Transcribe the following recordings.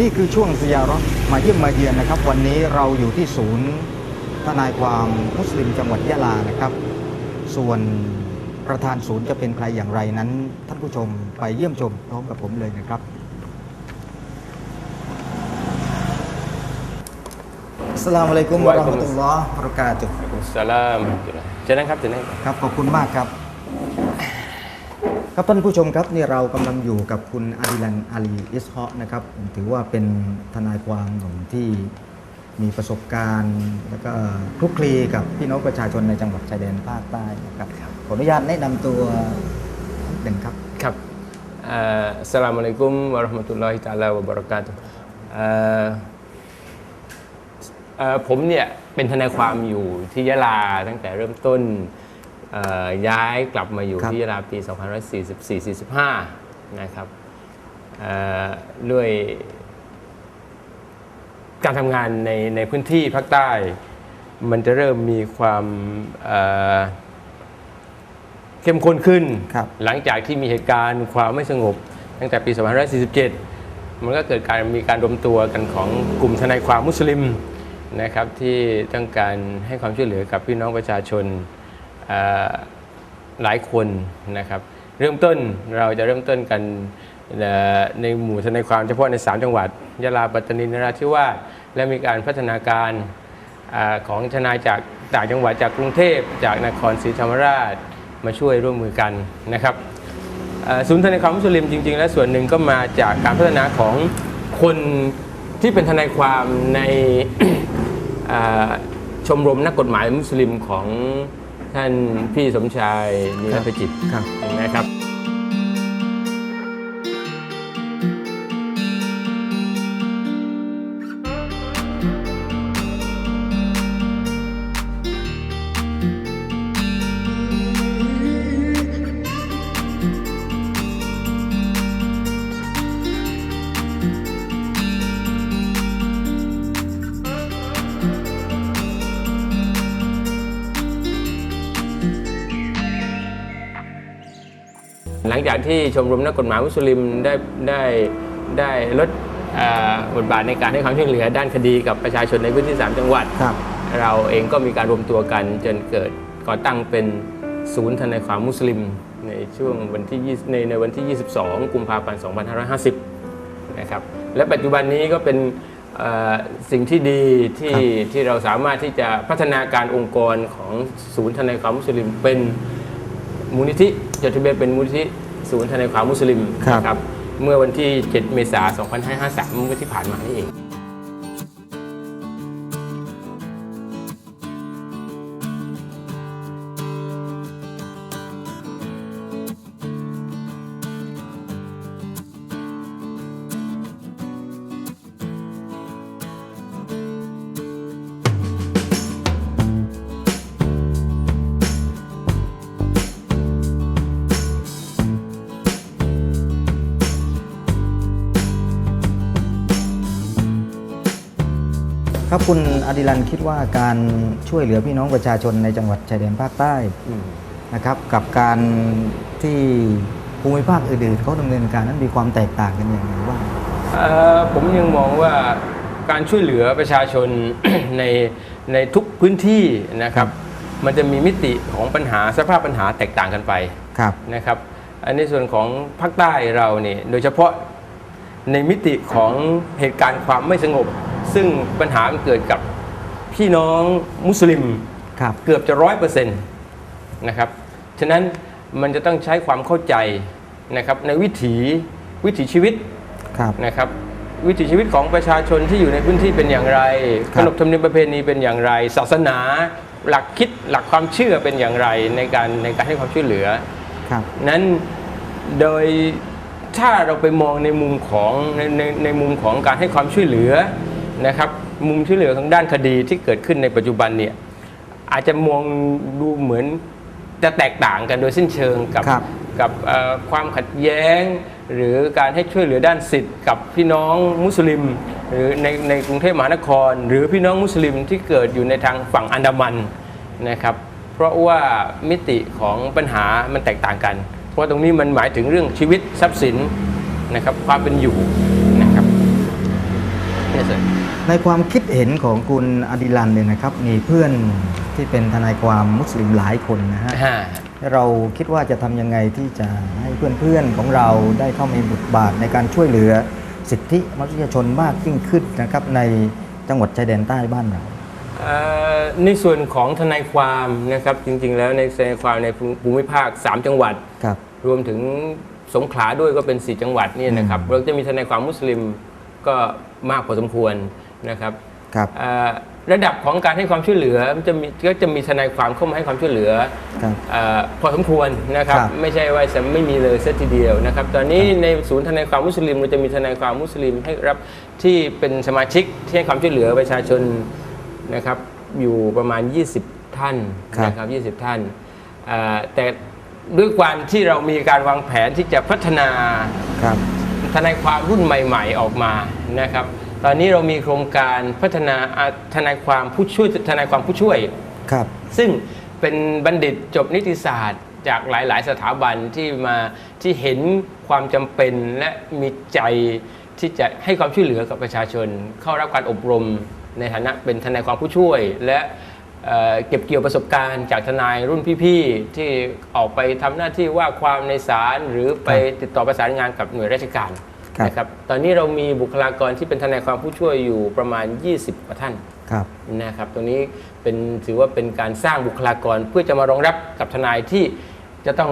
นี่คือช่วงสยารอมาเยี่ยมมาเยือนนะครับ วันนี้เราอยู่ที่ศูนย์ทนายความมุสลิมจังหวัดยะลานะครับ ส่วนประธานศูนย์จะเป็นใครอย่างไรนั้น ท่านผู้ชมไปเยี่ยมชมพร้อมกับผมเลยนะครับอัสสลามุอะลัยกุมวะเราะห์มะตุลลอฮ์วะบะเราะกาตุฮ์อัสสลามเจอนะครับเจอนะครับขอบคุณมากครับ ครับท่านผู้ชมครับนี่เรากำลังอยู่กับคุณอาดิลันอาลีอิสฮะห์นะครับผมถือว่าเป็นทนายความหนุ่มที่มีประสบการณ์ แล้วก็คลุกคลีกับพี่น้องประชาชนในจังหวัดชายแดนภาคใต้นะครับขออนุญาตแนะนำตัวนิดหนึ่งครับครับอ่าอัสสลามุอะลัยกุมวะเราะห์มะตุลลอฮิตะอาลาวะบะเราะกาตุฮ์อ่าเอ่อผมเนี่ยเป็นทนายความอยู่ที่ยะลาตั้งแต่เริ่มต้นเอ่อ ย้ายกลับมาอยู่ครับ ที่ยะลาปี 2544-45 นะครับเอ่อด้วยการทำงานในในพื้นที่ภาคใต้ มันจะเริ่มมีความเอ่อเข้มข้นขึ้น ครับ หลังจากที่มีเหตุการณ์ความไม่สงบ ตั้งแต่ปี 2547 มันก็เกิดการมีการรวมตัวกันของกลุ่มทนายความมุสลิมนะครับที่ต้องการให้ความช่วยเหลือกับพี่น้องประชาชนเอ่อ หลายคนนะครับ เริ่มต้นเราจะเริ่มต้นกันในหมู่ทนายความเฉพาะใน 3 จังหวัดยะลาปัตตานีนราธิวาสและมีการพัฒนาการอของทนายจากต่างจังหวัดจากกรุงเทพจากนครศรีธรรมราชมาช่วยร่วมมือกันนะครับศูนย์ทนายความมุสลิมจริง ๆ และส่วนหนึ่งก็มาจากการพัฒนาของคนที่เป็นทนายความในชมรมนักกฎหมายมุสลิมของ ท่านพี่สมชายนิรพจิตครับนะครับ ลังจากที่ชมรมนักกฎหมายมุสลิมได้ได้ได้ลดเอ่อบทบาทในการให้ความช่วยเหลือด้านคดีกับประชาชนในพื้นที่ 3 จังหวัดครับเราเองก็มีการรวมตัวกันจนเกิดก่อตั้งเป็นศูนย์ทนายความมุสลิม ในช่วงวันที่20ในในวันที่ 22 กุมภาพันธ์ 2550 นะครับ และปัจจุบันนี้ก็เป็นเอ่อสิ่งที่ดีที่ครับที่เราสามารถที่จะพัฒนาการองค์กรของศูนย์ทนายความมุสลิมเป็นมูลนิธิจดทะเบียนเป็นมูลนิธิ ศูนย์ทนายความมุสลิมครับนะครับ เมื่อวันที่ 7 เมษายน 2553 เมื่อที่ผ่านมานี่เอง ครับคุณอาดิลันคิดว่าการช่วยเหลือพี่น้องประชาชนในจังหวัดชายแดนภาคใต้นะครับ กับการที่ภูมิภาคอื่นๆเขาดำเนินการนั้นมีความแตกต่างกันอย่างไรบ้างเอ่อผมยังมองว่าการช่วยเหลือประชาชนในในทุกพื้นที่นะครับ มันจะมีมิติของปัญหาสภาพปัญหาแตกต่างกันไปครับนะครับ อันในส่วนของภาคใต้เราเนี่ยโดยเฉพาะในมิติของเหตุการณ์ความไม่สงบ ซึ่งปัญหามันเกิดกับพี่น้องมุสลิมครับเกือบจะร้อยเปอร์เซ็นต์นะครับ ฉะนั้นมันจะต้องใช้ความเข้าใจนะครับในวิถีวิถีชีวิตครับนะครับวิถีชีวิตของประชาชนที่อยู่ในพื้นที่เป็นอย่างไรครัขบนบธรรมเนียมประเพณีเป็นอย่างไร ศาสนา หลักคิดหลักความเชื่อเป็นอย่างไรในการในการให้ความช่วยเหลือครับนั้นโดยถ้าเราไปมองในมุมของในในในมุมของการให้ความช่วยเหลือ นะครับมุมช่วยเหลือของด้านคดีที่เกิดขึ้นในปัจจุบันเนี่ยอาจจะมองดูเหมือนจะแตกต่างกันโดยสิ้นเชิงกับครับ กับเอ่อความขัดแย้ง หรือการให้ช่วยเหลือด้านสิทธิ์กับพี่น้องมุสลิม หรือในในกรุงเทพมหานคร หรือพี่น้องมุสลิมที่เกิดอยู่ในทางฝั่งอันดามันนะครับเพราะว่ามิติของปัญหามันแตกต่างกัน เพราะตรงนี้มันหมายถึงเรื่องชีวิตทรัพย์สินนะครับความเป็นอยู่นะครับ Yes, sir. ในความคิดเห็นของคุณอดิลันเนี่ยนะครับ มีเพื่อนที่เป็นทนายความมุสลิมหลายคนนะฮะฮะเราคิดว่าจะทำยังไงที่จะให้เพื่อนๆของเราได้เข้ามีบทบาทในการช่วยเหลือสิทธิมนุษยชนมากยิ่งขึ้นนะครับในจังหวัดชายแดนใต้บ้านเรา เอ่อในส่วนของทนายความนะครับจริงๆ แล้วในทนายความในภูมิภาค 3 จังหวัด ครับ รวมถึงสงขลาด้วยก็เป็น 4 จังหวัดเนี่ยนะครับอืมเราจะมีทนายความมุสลิม ก็มากพอสมควรนะครับครับเอ่อระดับของการให้ความช่วยเหลือมันจะมีก็จะมีทนายความเข้ามาให้ความช่วยเหลือครับเออพอสมควรนะครับครับ ไม่ใช่ว่าจะไม่มีเลยเสียทีเดียวนะครับ ตอนนี้ในศูนย์ทนายความมุสลิมเราจะมีทนายความมุสลิมให้รับที่เป็นสมาชิกที่ให้ความช่วยเหลือประชาชนนะครับ อยู่ประมาณ 20 ท่านครับนะครับ20 ท่านเอ่อแต่ด้วยความที่เรามีการวางแผนที่จะพัฒนาครับ ทนายความรุ่นใหม่ๆออกมานะครับ ตอนนี้เรามีโครงการพัฒนาอ่าทนายความผู้ช่วยทนายความผู้ช่วยครับ ซึ่งเป็นบัณฑิตจบนิติศาสตร์ จากหลาย ๆ สถาบันที่มาที่เห็นความจำเป็นและมีใจที่จะให้ความช่วยเหลือกับประชาชน เข้ารับการอบรมในฐานะเป็นทนายความผู้ช่วยและ เอ่อเก็บเกี่ยวประสบการณ์จากทนายรุ่นพี่ๆที่ออกไปทำหน้าที่ว่าความในศาลหรือไปติดต่อประสานงานกับหน่วยราชการครับนะครับตอนนี้เรามีบุคลากรที่เป็นทนายความผู้ช่วยอยู่ประมาณ 20กว่าท่านครับนะครับตรงนี้เป็นถือว่าเป็นการสร้างบุคลากรเพื่อจะมารองรับกับทนายที่จะต้อง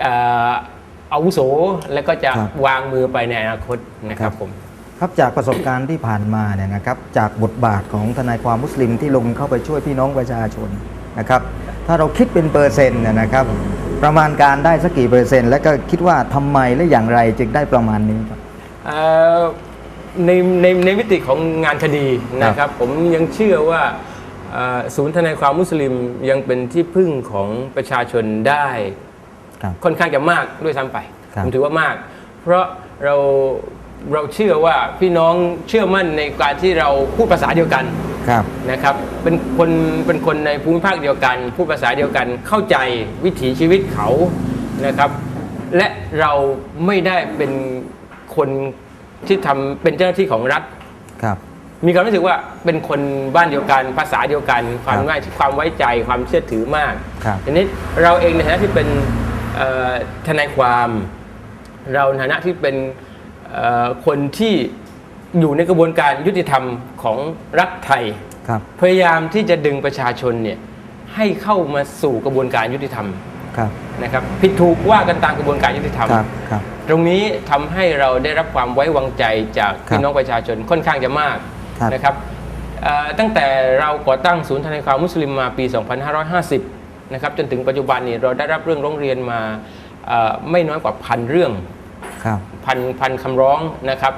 เอ่ออาวุโสและก็จะครับวางมือไปในอนาคตนะคครัรับบผม ครับจากประสบการณ์ที่ผ่านมาเนี่ยนะครับจากบทบาทของทนายความมุสลิมที่ลงเข้าไปช่วยพี่น้องประชาชนนะครับถ้าเราคิดเป็นเปอร์เซ็นต์เนี่ยนะครับ ประมาณการได้สักกี่เปอร์เซ็นต์ แล้วก็คิดว่าทำไมและอย่างไรจึงได้ประมาณนี้ครับเอ่อในในในมิติของงานคดีนะครับ ผมยังเชื่อว่าเอ่อศูนย์ทนายความมุสลิมยังเป็นที่พึ่งของประชาชนได้ครับค่อนข้างจะมากด้วยซ้ำไปครับผมถือว่ามาก เพราะเรา เราเชื่อว่าพี่น้องเชื่อมั่นในการที่เราพูดภาษาเดียวกันครับ นะครับเป็นคนเป็นคนในภูมิภาคเดียวกัน พูดภาษาเดียวกัน เข้าใจวิถีชีวิตเขานะครับ และเราไม่ได้เป็นคนที่ทำเป็นเจ้าหน้าที่ของรัฐ ครับ มีความรู้สึกว่าเป็นคนบ้านเดียวกัน ภาษาเดียวกัน ความครับไว้ความไว้ใจความเชื่อถือมากครับ ทีนี้เราเองในฐานะที่เป็นเอ่อทนายความ เราในฐานะที่เป็นเอ่อ คนที่อยู่ในกระบวนการยุติธรรมของรัฐไทยครับพยายามที่จะดึงประชาชนเนี่ยให้เข้ามาสู่กระบวนการยุติธรรมครับนะครับผิดถูกว่ากันตามกระบวนการยุติธรรมครับครับตรงนี้ทำให้เราได้รับความไว้วางใจจากครับพี่น้องประชาชนค่อนข้างจะมากครับนะครับเอ่อตั้งแต่เราก่อตั้งศูนย์ทนายความมุสลิมมาปี 2550 นะครับจนถึงปัจจุบันนี้เราได้รับเรื่องร้องเรียนมาเอ่อไม่น้อยกว่าพันเรื่องครับ พันพันคำร้องนะครับ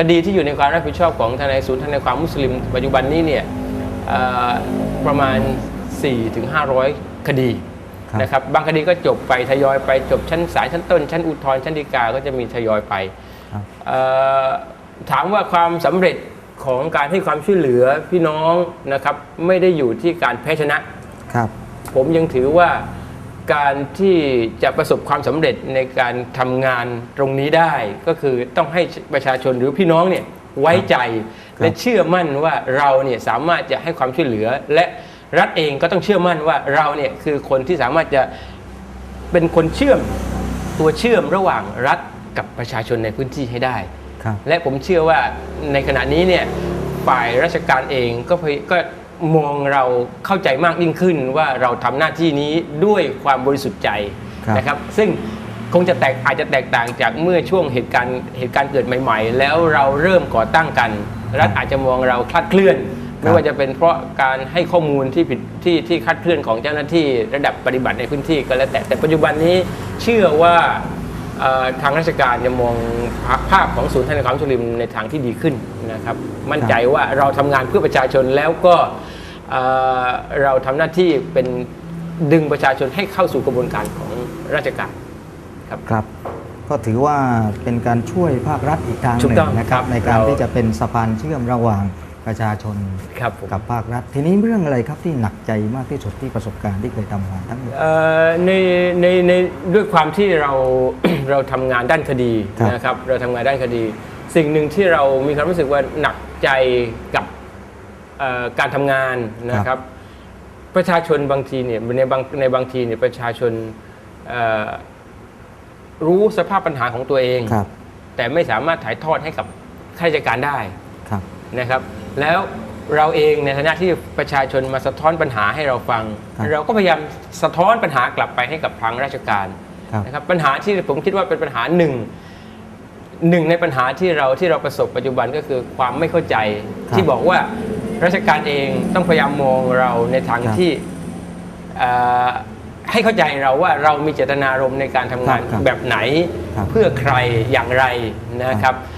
คดีที่อยู่ในความรับผิดชอบของทนายศูนย์ทนายความมุสลิม ปัจจุบันนี้เนี่ยประมาณ 4-500 คดี ครับ นะครับบางคดีก็จบไปทยอยไปจบชั้นศาลชั้นต้น ชั้นอุทธรณ์ชั้นฎีกาก็จะมีทยอยไปครับ เอ่อถามว่าความสำเร็จของการให้ความช่วยเหลือพี่น้องนะครับ ไม่ได้อยู่ที่การแพ้ชนะ ครับ ผมยังถือว่าการที่จะประสบความสำเร็จในการทำงานตรงนี้ได้ก็คือต้องให้ประชาชนหรือพี่น้องเนี่ยไว้ใจครับและเชื่อมั่นว่าเราเนี่ยสามารถจะให้ความช่วยเหลือและ รัฐเองก็ต้องเชื่อมั่นว่าเราเนี่ยคือคนที่สามารถจะเป็นคนเชื่อมตัวเชื่อมระหว่างรัฐกับประชาชนในพื้นที่ให้ได้ครับและผมเชื่อว่าในขณะนี้เนี่ยฝ่ายราชการเองก็พยก็มองเราเข้าใจมากยิ่งขึ้นว่าเราทำหน้าที่นี้ด้วยความบริสุทธิ์ใจครับนะครับ ซึ่งคงจะแตกอาจจะแตกต่างจากเมื่อช่วงเหตุการณ์เหตุการณ์เกิดใหม่ ๆ แล้วเราเริ่มก่อตั้งกัน รัฐอาจจะมองเราคลาดเคลื่อน ไม่ว่าจะเป็นเพราะการให้ข้อมูลที่ผิดที่ที่คลาดเคลื่อนของเจ้าหน้าที่ระดับปฏิบัติในพื้นที่ก็แล้วแต่แต่ปัจจุบันนี้เชื่อว่าเอ่อทางราชการจะมองภาภาพของศูนย์ทนายความมุสลิมในทางที่ดีขึ้นนะครับ มั่นใจว่าเราทำงานเพื่อประชาชนแล้วก็เอ่อเราทำหน้าที่เป็นดึงประชาชนให้เข้าสู่กระบวนการของราชการครับครับ ก็ถือว่าเป็นการช่วยภาครัฐอีกทางหถูกนึ่ต้องงนะครับครับในการเราที่จะเป็นสะพานเชื่อมระหว่าง ประชาชนครับผม กับภาครัฐ ทีนี้เรื่องอะไรครับที่หนักใจมากที่สุดที่ประสบการณ์ที่เคยทำมาทั้งหมด เอ่อในในในด้วยความที่เรา เราทำงานด้านคดีครับนะครับ เราทำงานด้านคดี สิ่งหนึ่งที่เรามีความรู้สึกว่าหนักใจกับเอ่อการทำงานนะครับประชาชนบางทีเนี่ยในบางในบางทีเนี่ยประชาชนเอ่อรู้สภาพปัญหาของตัวเอง ครับแต่ไม่สามารถถ่ายทอดให้กับข้าราชการได้ ครับ นะครับ แล้วเราเองในฐานะที่ประชาชนมาสะท้อนปัญหาให้เราฟัง ครับเราก็พยายามสะท้อนปัญหากลับไปให้กับทางราชการครับ นะครับปัญหาที่ผมคิดว่าเป็นปัญหาหนึ่งหนึ่งในปัญหาที่เราที่เราประสบปัจจุบันก็คือความไม่เข้าใจครับที่บอกว่าราชการเองต้องพยายามมองเราในทางครับที่เอ่อให้เข้าใจเราว่าเรามีเจตนารมณ์ในการทำงานครับครับแบบไหน ครับเพื่อใครอย่างไรนะครับเอ่อ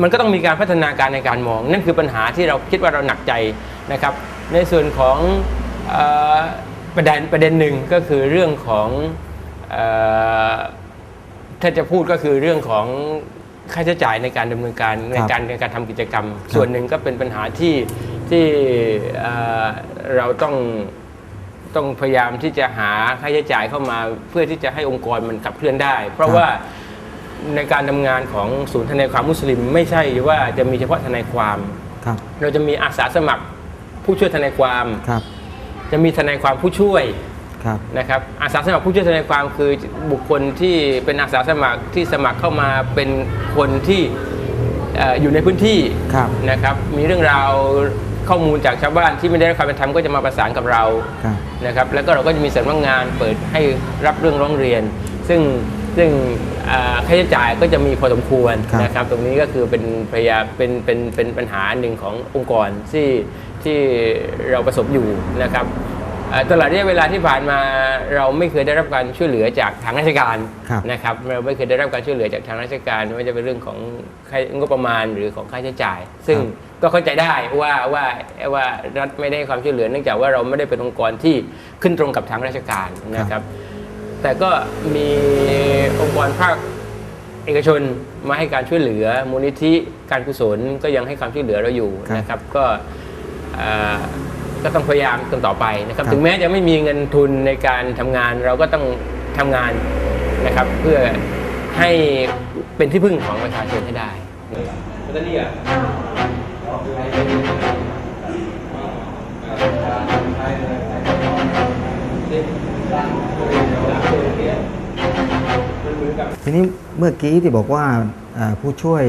มันก็ต้องมีการพัฒนาการในการมอง นั่นคือปัญหาที่เราคิดว่าเราหนักใจนะครับ ในส่วนของเอ่อประเด็นประเด็นหนึ่งก็คือเรื่องของเอ่อถ้าจะพูดก็คือเรื่องของค่าใช้จ่ายในการดำเนินการในการในการทำกิจกรรม ส่วนหนึ่งก็เป็นปัญหาที่ที่เอ่อเราต้องต้องพยายามที่จะหาค่าใช้จ่ายเข้ามาเพื่อที่จะให้องค์กรมันขับเคลื่อนได้ เพราะว่า ในการทำงานของศูนย์ทนายความมุสลิม ไม่ใช่ว่าจะมีเฉพาะทนายความครับ เราจะมีอาสาสมัครผู้ช่วยทนายความครับ จะมีทนายความผู้ช่วยครับนะครับอาสาสมัครผู้ช่วยทนายความคือบุคคลที่เป็นอาสาสมัครที่สมัครเข้ามาเป็นคนที่เอ่ออยู่ในพื้นที่ครับนะครับมีเรื่องราวข้อมูลจากชาวบ้านที่ไม่ได้รับความเป็นธรรมก็จะมาประสานกับเราครับนะครับแล้วก็เราก็จะมีสำนักงานเปิดให้รับเรื่องร้องเรียน ซึ่ง ซึ่งอ่าค่าใช้จ่ายก็จะมีพอสมควรครับนะครับ ตรงนี้ก็คือเป็นพยายามเป็นเป็นเป็นปัญหาหนึ่งขององค์กรที่ที่เราประสบอยู่นะครับอ่าตลอดระยะเวลาที่ผ่านมาเราไม่เคยได้รับการช่วยเหลือจากทางราชการครับนะครับเราไม่เคยได้รับการช่วยเหลือจากทางราชการไม่ว่าจะเป็นเรื่องของค่างบประมาณหรือของค่าใช้จ่าย ซึ่งครับก็เข้าใจได้ว่าว่าว่ารัฐไม่ได้ให้ความช่วยเหลือเนื่องจากว่าเราไม่ได้เป็นองค์กรที่ขึ้นตรงกับทางราชการนะครับ แต่ก็มีองค์กรภาคเอกชนมาให้การช่วยเหลือมูลนิธิการกุศลก็ยังให้ความช่วยเหลือเราอยู่ครับนะครับก็เอ่อก็ต้องพยายามกันต่อไปนะครับ ครับ ถึงแม้จะไม่มีเงินทุนในการทำงานเราก็ต้องทำงานนะครับ เพื่อให้เป็นที่พึ่งของประชาชนให้ได้ตอนนี้อะ ทีนี้เมื่อกี้ที่บอกว่าเอ่อผู้ช่วย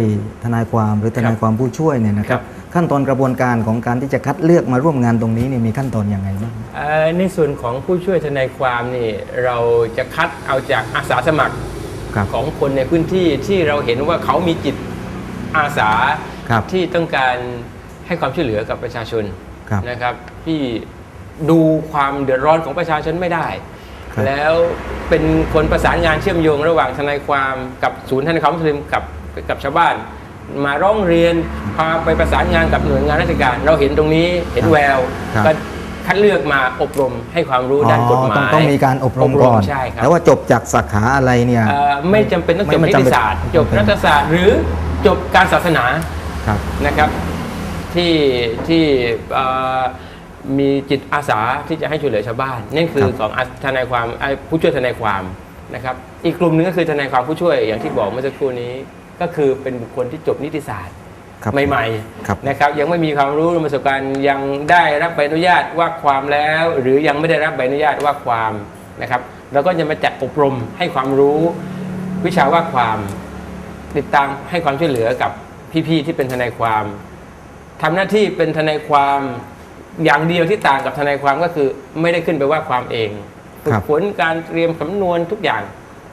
ทนายความหรือทนายความผู้ช่วยเนี่ยนะคครัรับบขั้นตอนกระบวนการของการที่จะคัดเลือกมาร่วมงานตรงนี้เนี่ยมีขั้นตอนยังไงบ้างเอ่อในส่วนของผู้ช่วยทนายความนี่เราจะคัดเอาจากอาสาสมัครครับของคนในพื้นที่ที่เราเห็นว่าเขามีจิตอาสาครับที่ต้องการให้ความช่วยเหลือกับประชาชนครับนะครับที่ดูความเดือดร้อนของประชาชนไม่ได้ครับ แล้วเป็นคนประสานงานเชื่อมโยงระหว่างทนายความกับศูนย์ทนายความมุสลิมกับกับชาวบ้าน มาร้องเรียนพาไปประสานงานกับหน่วยงานราชการ เราเห็นตรงนี้เห็นแววครับ ก็คัดเลือกมาอบรมให้ความรู้ด้านกฎหมาอ๋อต้อยงต้องมีการอบรมก่อน ใช่ครับ แล้วว่าจบจากสาขาอะไรเนี่ย เอ่อไม่จำเป็นต้องจบไม่นิจำติเป็นศาสตร์ จบรัฐศาสตร์หรือจบการศาสนาครับ นะครับ ที่ที่เอ่อ มีจิตอาสาที่จะให้ช่วยเหลือชาวบ้านนั่นคือครับของอาทนายความเอ่อผู้ช่วยทนายความนะครับอีกกลุ่มหนึงก็คือทนายความผู้ช่วยอย่างที่บอกเมื่อสักครู่นี้ ก็คือเป็นบุคคลที่จบนิติศาสตร์ครับใหม่ครับๆนะครับยังไม่มีความรู้ประสบการณ์ยังได้รับใบอนุญาตว่าความแล้ว หรือยังไม่ได้รับใบอนุญาตว่าความนะครับเราก็จะมาจัดอบรมให้ความรู้วิชาว่าความติดตามให้ความช่วยเหลือกับพี่ๆที่เป็นทนายความทำหน้าที่เป็นทนายความ อย่างเดียวที่ต่างกับทนายความก็คือไม่ได้ขึ้นไปว่าความเองฝึครักบฝนการเตรียมสำนวนทุกอย่าง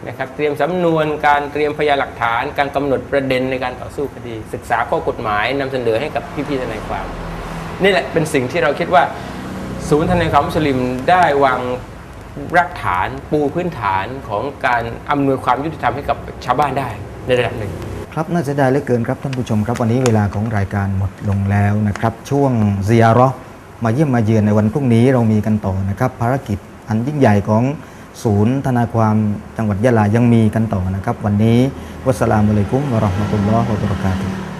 นะครับ เตรียมสำนวนการเตรียมพยานหลักฐาน การกำหนดประเด็นในการต่อสู้คดี ศึกษาข้อกฎหมายนำเสนอให้กับพี่ๆทนายความ นี่แหละเป็นสิ่งที่เราคิดว่า ศูนย์ทนายความมุสลิมได้วางรากฐานปูพื้นฐานของการอำนวยความยุติธรรมให้กับชาวบ้านได้ในระดับหนึ่งครับน่าจะได้เหลือเกินครับท่านผู้ชมครับวันนี้เวลาของรายการหมดลงแล้วนะครับ ช่วงเซียาร์ มาเยี่ยมมาเยือนในวันพรุ่งนี้เรามีกันต่อนะครับ ภารกิจอันยิ่งใหญ่ของศูนย์ธนาความจังหวัดยะลายังมีกันต่อนะครับ วันนี้วัสลามุลัยกุมวะราะห์มะตุลลอฮ์วะบะเราะกาตุฮ์